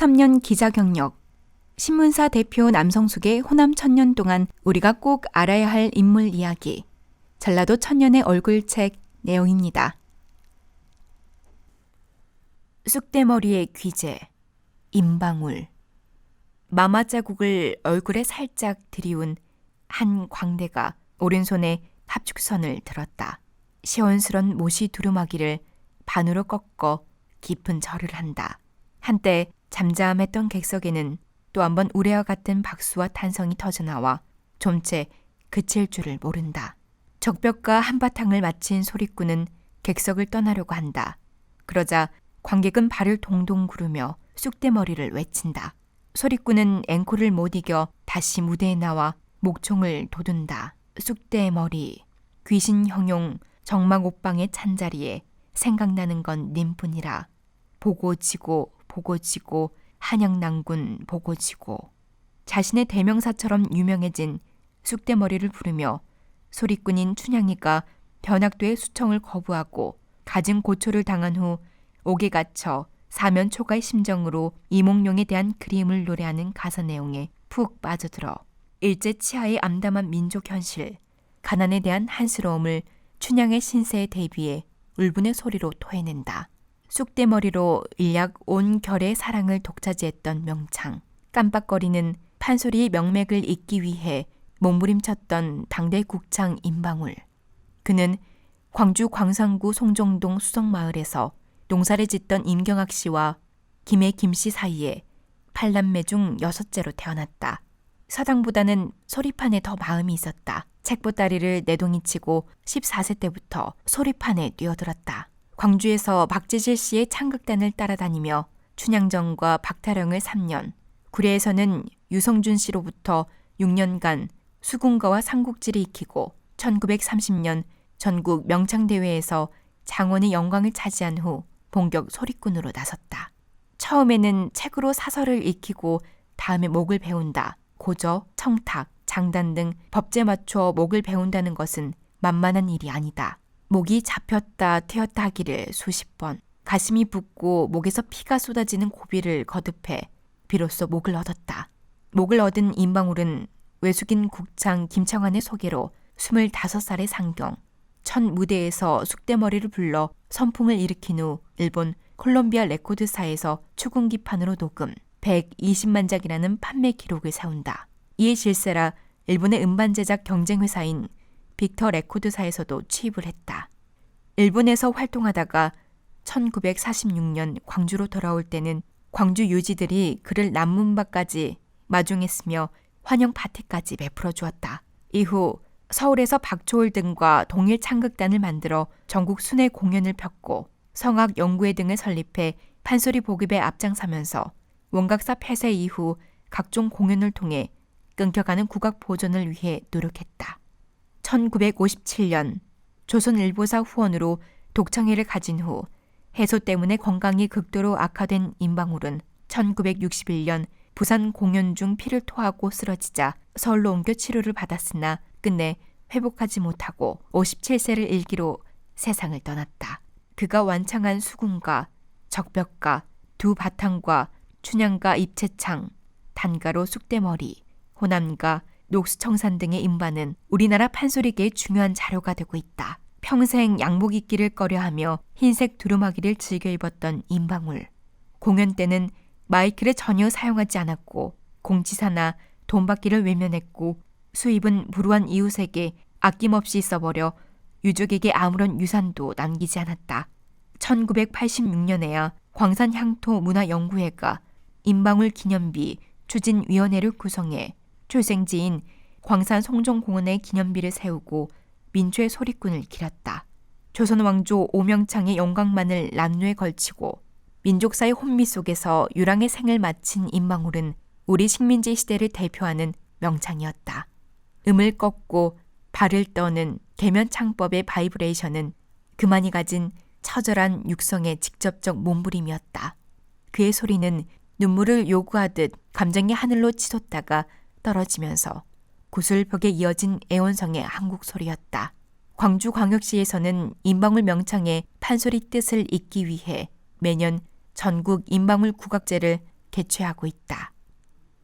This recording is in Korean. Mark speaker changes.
Speaker 1: 33년 기자 경력. 신문사 대표 남성숙의 호남 천년 동안 우리가 꼭 알아야 할 인물 이야기. 전라도 천년의 얼굴책 내용입니다. 쑥대머리의 귀재. 임방울. 마마 자국을 얼굴에 살짝 들이운 한 광대가 오른손에 합축선을 들었다. 시원스런 모시 두루마기를 반으로 꺾어 깊은 절을 한다. 한때 잠잠했던 객석에는 또 한 번 우레와 같은 박수와 탄성이 터져나와 좀채 그칠 줄을 모른다. 적벽과 한바탕을 마친 소리꾼은 객석을 떠나려고 한다. 그러자 관객은 발을 동동 구르며 쑥대머리를 외친다. 소리꾼은 앵콜을 못 이겨 다시 무대에 나와 목총을 돋운다. 쑥대머리, 귀신 형용, 정막 옷방의 찬자리에 생각나는 건 님뿐이라. 보고 지고 보고 지고 한양난군 보고 지고 자신의 대명사처럼 유명해진 쑥대머리를 부르며 소리꾼인 춘향이가 변학도의 수청을 거부하고 가진 고초를 당한 후 옥에 갇혀 사면 초가의 심정으로 이몽룡에 대한 그림을 노래하는 가사 내용에 푹 빠져들어 일제 치하의 암담한 민족 현실, 가난에 대한 한스러움을 춘향의 신세에 대비해 울분의 소리로 토해낸다. 쑥대머리로 일약 온 결의 사랑을 독차지했던 명창. 깜빡거리는 판소리의 명맥을 잇기 위해 몸부림쳤던 당대 국창 임방울. 그는 광주 광산구 송정동 수성마을에서 농사를 짓던 임경학 씨와 김해 김 씨 사이에 팔남매 중 여섯째로 태어났다. 서당보다는 소리판에 더 마음이 있었다. 책보따리를 내동이 치고 14세 때부터 소리판에 뛰어들었다. 광주에서 박재실 씨의 창극단을 따라다니며 춘향전과 박타령을 3년, 구례에서는 유성준 씨로부터 6년간 수군가와 삼국지를 익히고 1930년 전국 명창대회에서 장원의 영광을 차지한 후 본격 소리꾼으로 나섰다. 처음에는 책으로 사설을 익히고 다음에 목을 배운다. 고저, 청탁, 장단 등 법제 맞춰 목을 배운다는 것은 만만한 일이 아니다. 목이 잡혔다 튀었다 하기를 수십 번, 가슴이 붓고 목에서 피가 쏟아지는 고비를 거듭해 비로소 목을 얻었다. 목을 얻은 임방울은 외숙인 국창 김창환의 소개로 25살의 상경, 첫 무대에서 쑥대머리를 불러 선풍을 일으킨 후 일본 콜롬비아 레코드사에서 추궁기판으로 녹음 120만 장이라는 판매 기록을 세운다. 이에 실세라 일본의 음반 제작 경쟁 회사인 빅터 레코드사에서도 취입을 했다. 일본에서 활동하다가 1946년 광주로 돌아올 때는 광주 유지들이 그를 남문밖까지 마중했으며 환영 파티까지 베풀어 주었다. 이후 서울에서 박초월 등과 동일 창극단을 만들어 전국 순회 공연을 폈고 성악 연구회 등을 설립해 판소리 보급에 앞장서면서 원각사 폐쇄 이후 각종 공연을 통해 끊겨가는 국악 보존을 위해 노력했다. 1957년 조선일보사 후원으로 독창회를 가진 후 해소 때문에 건강이 극도로 악화된 임방울은 1961년 부산 공연 중 피를 토하고 쓰러지자 서울로 옮겨 치료를 받았으나 끝내 회복하지 못하고 57세를 일기로 세상을 떠났다. 그가 완창한 수군가, 적벽가, 두 바탕과 춘향가 입체창, 단가로 쑥대머리, 호남가, 녹수청산 등의 임반은 우리나라 판소리계의 중요한 자료가 되고 있다. 평생 양복 입기를 꺼려하며 흰색 두루마기를 즐겨 입었던 임방울. 공연 때는 마이크를 전혀 사용하지 않았고 공지사나 돈 받기를 외면했고 수입은 불우한 이웃에게 아낌없이 써버려 유족에게 아무런 유산도 남기지 않았다. 1986년에야 광산향토문화연구회가 임방울 기념비 추진위원회를 구성해 출생지인 광산 송정공원에 기념비를 세우고 민초의 소리꾼을 기렸다. 조선 왕조 오명창의 영광만을 난로에 걸치고 민족사의 혼미 속에서 유랑의 생을 마친 임방울은 우리 식민지 시대를 대표하는 명창이었다. 음을 꺾고 발을 떠는 계면창법의 바이브레이션은 그만이 가진 처절한 육성의 직접적 몸부림이었다. 그의 소리는 눈물을 요구하듯 감정의 하늘로 치솟다가 떨어지면서 구슬벽에 이어진 애원성의 한국 소리였다. 광주광역시에서는 임방울 명창의 판소리 뜻을 잇기 위해 매년 전국 임방울 국악제를 개최하고 있다.